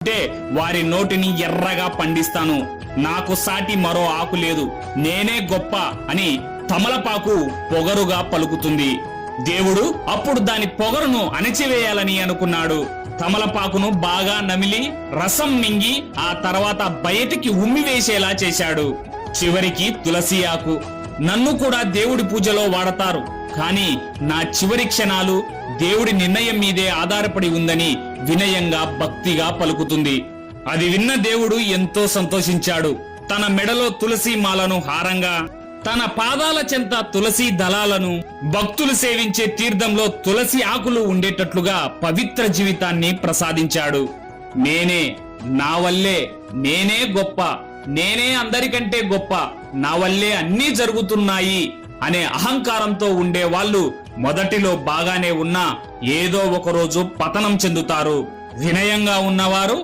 అంటే వారి నోటిని ఎర్రగా పండిస్తాను. నాకు సాటి మరో ఆకు లేదు. నేనే గొప్ప అని తమలపాకు పొగరుగా పలుకుతుంది. దేవుడు అప్పుడు దాని పొగరును అణచివేయాలని అనుకున్నాడు. తమలపాకును బాగా నమిలి రసం మింగి ఆ తర్వాత బయటికి ఉమ్మివేసేలా చేశాడు. చివరికి తులసి ఆకు. నన్ను కూడా దేవుడి పూజలో వాడతారు. కానీ నా చివరి క్షణాలు దేవుడి నిర్ణయం మీదే ఆధారపడి ఉందని వినయంగా భక్తిగా పలుకుతుంది. అది విన్న దేవుడు ఎంతో సంతోషించాడు. తన మెడలో తులసి మాలను హారంగా తన పాదాల చెంత తులసి దళాలను భక్తులు సేవించే తీర్థంలో తులసి ఆకులు ఉండేటట్లుగా పవిత్ర జీవితాన్ని ప్రసాదించాడు. నేనే నా వల్లే నేనే గొప్ప నేనే అందరికంటే గొప్ప నా వల్లే అన్నీ జరుగుతున్నాయి అనే అహంకారంతో ఉండే వాళ్ళు మొదటిలో బాగానే ఉన్నా ఏదో ఒకరోజు పతనం చెందుతారు. వినయంగా ఉన్నవారు